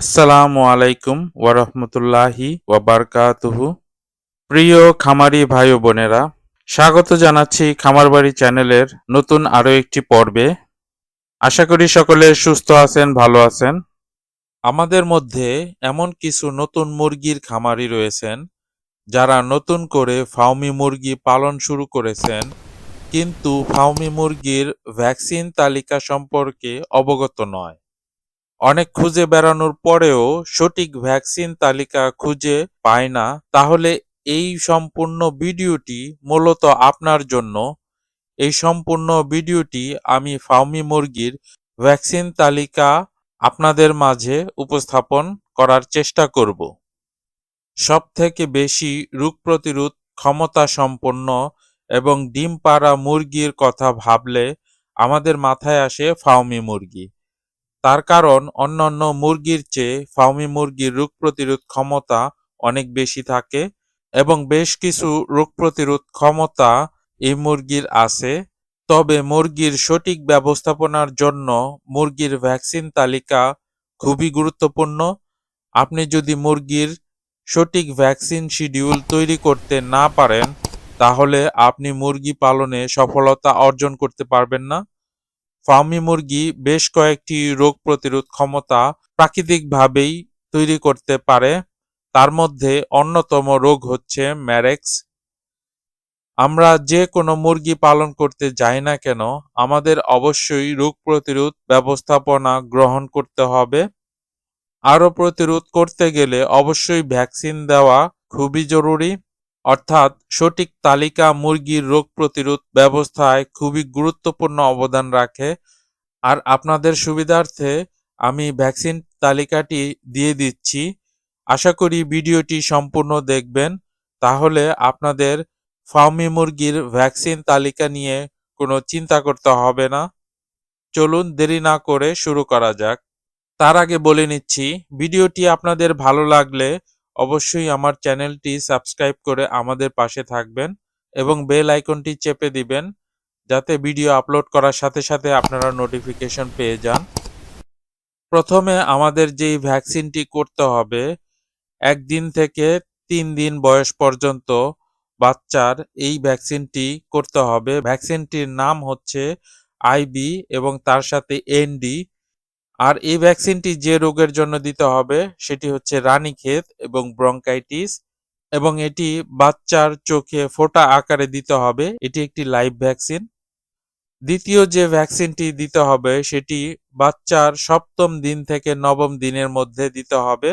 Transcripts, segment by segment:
আসসালামু আলাইকুম ওয়ারহমতুল্লাহি ওয়াবারকাতুহু। প্রিয় খামারি ভাই বোনেরা, স্বাগত জানাচ্ছি খামারবাড়ি চ্যানেলের নতুন আরও একটি পর্বে। আশা করি সকলে সুস্থ আছেন, ভালো আছেন। আমাদের মধ্যে এমন কিছু নতুন মুরগির খামারি রয়েছেন, যারা নতুন করে ফাউমি মুরগি পালন শুরু করেছেন, কিন্তু ফাউমি মুরগির ভ্যাকসিন তালিকা সম্পর্কে অবগত নয়। অনেক খুঁজে বেড়ানোর পরেও সঠিক ভ্যাকসিন তালিকা খুঁজে পায় না, তাহলে এই সম্পূর্ণ ভিডিওটি মূলত আপনার জন্য। এই সম্পূর্ণ ভিডিওটি আমি ফাউমি মুরগির ভ্যাকসিন তালিকা আপনাদের মাঝে উপস্থাপন করার চেষ্টা করব। সব থেকে বেশি রোগ প্রতিরোধ ক্ষমতা সম্পন্ন এবং ডিম পাড়া মুরগির কথা ভাবলে আমাদের মাথায় আসে ফাউমি মুরগি। তার কারণ অন্যান্য মুরগির চেয়ে ফাউমি মুরগির রোগ প্রতিরোধ ক্ষমতা অনেক বেশি থাকে এবং বেশ কিছু রোগ প্রতিরোধ ক্ষমতা এই মুরগির আছে। তবে মুরগির সঠিক ব্যবস্থাপনার জন্য মুরগির ভ্যাকসিন তালিকা খুবই গুরুত্বপূর্ণ। আপনি যদি মুরগির সঠিক ভ্যাকসিন শিডিউল তৈরি করতে না পারেন, তাহলে আপনি মুরগি পালনে সফলতা অর্জন করতে পারবেন না। ফার্মি মুরগি বেশ কয়েকটি রোগ প্রতিরোধ ক্ষমতা প্রাকৃতিকভাবেই তৈরি করতে পারে। তার মধ্যে অন্যতম রোগ হচ্ছে ম্যারেক্স। আমরা যে কোনো মুরগি পালন করতে যাই না কেন, আমাদের অবশ্যই রোগ প্রতিরোধ ব্যবস্থাপনা গ্রহণ করতে হবে। আরও প্রতিরোধ করতে গেলে অবশ্যই ভ্যাকসিন দেওয়া খুবই জরুরি। অর্থাৎ সঠিক তালিকা মুরগির রোগ প্রতিরোধ ব্যবস্থায় খুবই গুরুত্বপূর্ণ অবদান রাখে। আর আপনাদের সুবিধার্থে আমি ভ্যাকসিন তালিকাটি দিয়ে দিচ্ছি। আশা করি ভিডিওটি সম্পূর্ণ দেখবেন। তাহলে আপনাদের ফার্মি মুরগির ভ্যাকসিন তালিকা নিয়ে কোনো চিন্তা করতে হবে না। চলুন দেরি না করে শুরু করা যাক। তার আগে বলে নিচ্ছি, ভিডিওটি আপনাদের ভালো লাগলে অবশ্যই আমার চ্যানেলটি সাবস্ক্রাইব করে আমাদের পাশে থাকবেন এবং বেল আইকনটি চেপে দিবেন যাতে ভিডিও আপলোড করার সাথে সাথে আপনারা নোটিফিকেশন পেয়ে যান। প্রথমে আমাদের যেই ভ্যাকসিনটি করতে হবে, একদিন থেকে তিন দিন বয়স পর্যন্ত বাচ্চার এই ভ্যাকসিনটি করতে হবে। ভ্যাকসিনটির নাম হচ্ছে আইবি এবং তার সাথে এনডি আর এই ভ্যাকসিনটি যে রোগের জন্য দিতে হবে সেটি হচ্ছে রানীক্ষেত এবং ব্রঙ্কাইটিস এবং এটি বাচ্চার চোখে ফোঁটা আকারে দিতে হবে। এটি একটি লাইভ ভ্যাকসিন। দ্বিতীয় যে ভ্যাকসিনটি দিতে হবে সেটি বাচ্চার সপ্তম দিন থেকে নবম দিনের মধ্যে দিতে হবে।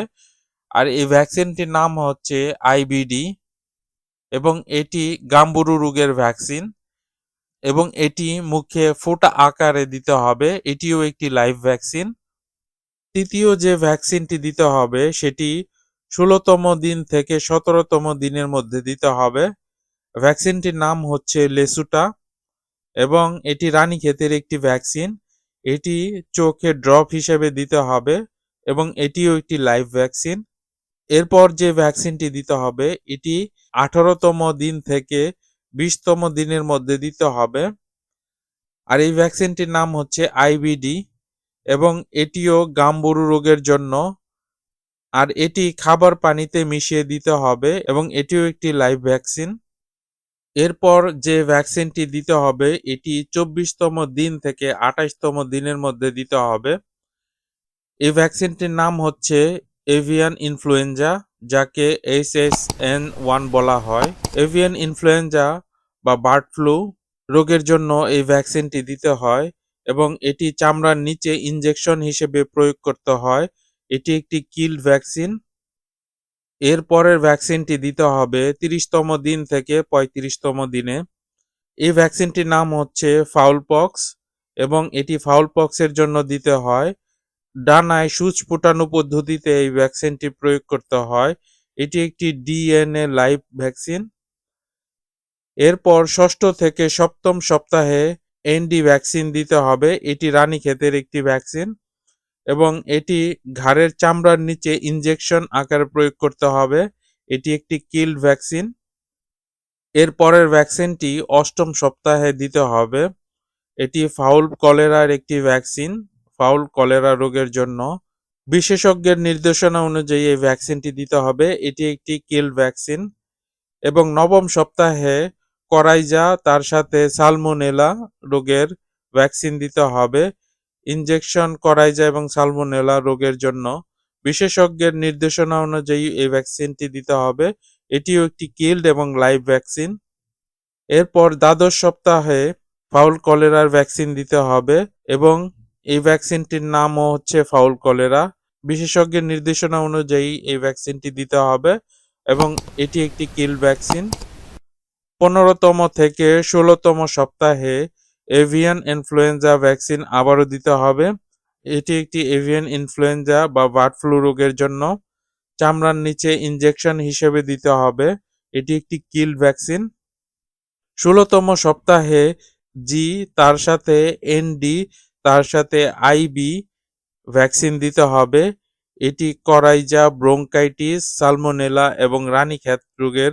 আর এই ভ্যাকসিনটির নাম হচ্ছে আইবিডি এবং এটি গাম্বুরু রোগের ভ্যাকসিন। এবং এটি মুখে ফোটা আকারে দিতে হবে। এটিও একটি লাইভ ভ্যাকসিন তৃতীয় যে ভ্যাকসিনটি দিতে হবে, সেটি ষোলোতম দিন থেকে সতেরোতম দিনের মধ্যে দিতে হবে। ভ্যাকসিনটির নাম হচ্ছে লেসুটা এবং এটি রানীক্ষেতের একটি ভ্যাকসিন এটি চোখে ড্রপ হিসেবে দিতে হবে এবং এটিও একটি লাইভ ভ্যাকসিন এরপর যে ভ্যাকসিনটি দিতে হবে, এটি আঠারোতম দিন থেকে বিশতম দিনের মধ্যে দিতে হবে। আর এই ভ্যাকসিনটির নাম হচ্ছে আইবিডি এবং এটিও গাম্বুরু রোগের জন্য। আর এটি খাবার পানিতে মিশিয়ে দিতে হবে এবং এটিও একটি লাইভ ভ্যাকসিন এরপর যে ভ্যাকসিনটি দিতে হবে, এটি চব্বিশতম দিন থেকে আঠাশতম দিনের মধ্যে দিতে হবে। এই ভ্যাকসিনটির নাম হচ্ছে এভিয়ান ইনফ্লুয়েঞ্জা যাকে এইচ এস এন ওয়ান বলা হয় এভিয়ান ইনফ্লুয়েঞ্জা বা বার্ড ফ্লু রোগের জন্য এই ভ্যাকসিনটি দিতে হয় এবং এটি চামড়ার নিচে ইনজেকশন হিসেবে প্রয়োগ করতে হয়। এটি একটি কিল ভ্যাকসিন এর পরের ভ্যাকসিনটি দিতে হবে তিরিশতম দিন থেকে পঁয়ত্রিশতম দিনে। এই ভ্যাকসিনটির নাম হচ্ছে ফাউল পক্স এবং এটি ফাউল পক্সের জন্য দিতে হয়। ডানায় সূচ ফোটানো পদ্ধতিতে এই ভ্যাকসিনটি প্রয়োগ করতে হয়। এটি একটি ডিএনএ লাইভ ভ্যাকসিন। এরপর ষষ্ঠ থেকে সপ্তম সপ্তাহে এনডি ভ্যাকসিন দিতে হবে। এটি রানীক্ষেতের একটি ভ্যাকসিন এবং এটি ঘাড়ের চামড়ার নিচে ইনজেকশন আকারে প্রয়োগ করতে হবে। এটি একটি কিল্ড ভ্যাকসিন। এর পরের ভ্যাকসিনটি অষ্টম সপ্তাহে দিতে হবে। এটি ফাউল কলেরার একটি ভ্যাকসিন। ফাউল কলেরা রোগের জন্য। বিশেষজ্ঞের নির্দেশনা অনুযায়ী এই ভ্যাকসিনটি দিতে হবে। এটি একটি কিল্ড ভ্যাকসিন এবং নবম সপ্তাহে করাইজা, তার সাথে সালমোনেলা রোগের ভ্যাকসিন দিতে হবে। ইনজেকশন, করাইজা এবং সালমোনেলা রোগের জন্য বিশেষজ্ঞের নির্দেশনা অনুযায়ী এই ভ্যাকসিনটি দিতে হবে। এটিও একটি কিল্ড এবং লাইভ ভ্যাকসিন। এরপর দ্বাদশ সপ্তাহে ফাউল কলেরার ভ্যাকসিন দিতে হবে এবং এই ভ্যাকসিনটির নামও হচ্ছে ফাউল কলেরা বিশেষজ্ঞের নির্দেশনা অনুযায়ী এই ভ্যাকসিনটি দিতে হবে এবং এটি একটি কিল ভ্যাকসিন পনেরোতম থেকে ষোলোতম সপ্তাহে এভিয়ান ইনফ্লুয়েঞ্জা ভ্যাকসিন আবারও দিতে হবে। এটি একটি এভিয়ান ইনফ্লুয়েঞ্জা বা বার্ড ফ্লু রোগের জন্য। চামড়ার নিচে ইনজেকশন হিসেবে দিতে হবে। এটি একটি কিল ভ্যাকসিন ষোলোতম সপ্তাহে জি তার সাথে এনডি তার সাথে আইবি ভ্যাকসিন দিতে হবে। এটি করাইজা, ব্রোঙ্কাইটিস, সালমোনেলা এবং রানীক্ষেত রোগের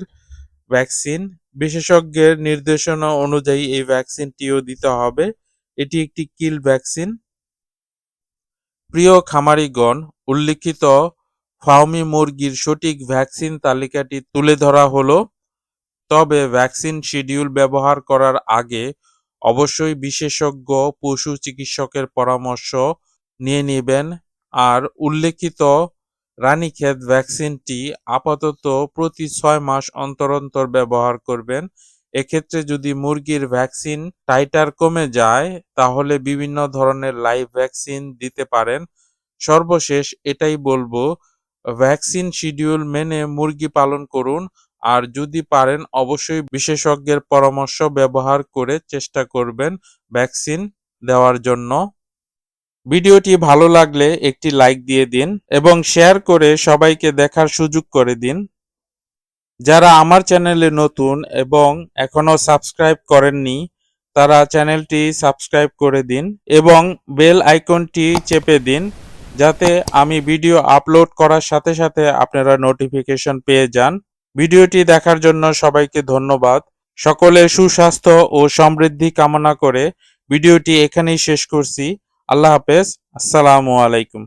ভ্যাকসিন। বিশেষজ্ঞের নির্দেশনা অনুযায়ী এই ভ্যাকসিনটিও দিতে হবে। এটি একটি কিল ভ্যাকসিন। প্রিয় খামারিগণ, উল্লিখিত ফাউমি মুরগির সঠিক ভ্যাকসিন তালিকাটি তুলে ধরা হলো। তবে ভ্যাকসিন শিডিউল ব্যবহার করার আগে অবশ্যই বিশেষজ্ঞ, পশু চিকিৎসকের পরামর্শ নিয়ে নেবেন। আর উল্লেখিত রানীক্ষেত ভ্যাকসিনটি আপাতত প্রতি ছয় মাস অন্তর অন্তর ব্যবহার করবেন। এক্ষেত্রে যদি মুরগির ভ্যাকসিন টাইটার কমে যায়, তাহলে বিভিন্ন ধরনের লাইভ ভ্যাকসিন দিতে পারেন। সর্বশেষ এটাই বলব, ভ্যাকসিন শিডিউল মেনে মুরগি পালন করুন। আর যদি পারেন, অবশ্যই বিশেষজ্ঞের পরামর্শ ব্যবহার করে চেষ্টা করবেন ভ্যাকসিন দেওয়ার জন্য। ভিডিওটি ভালো লাগলে একটি লাইক দিয়ে দিন এবং শেয়ার করে সবাইকে দেখার সুযোগ করে দিন। যারা আমার চ্যানেলে নতুন এবং এখনও সাবস্ক্রাইব করেননি, তারা চ্যানেলটি সাবস্ক্রাইব করে দিন এবং বেল আইকনটি চেপে দিন যাতে আমি ভিডিও আপলোড করার সাথে সাথে আপনারা নোটিফিকেশন পেয়ে যান। ভিডিওটি দেখার জন্য সবাইকে ধন্যবাদ। সকলে সুস্বাস্থ্য ও সমৃদ্ধি কামনা করে ভিডিওটি এখানেই শেষ করছি। আল্লাহ হাফেজ। আসসালামু আলাইকুম।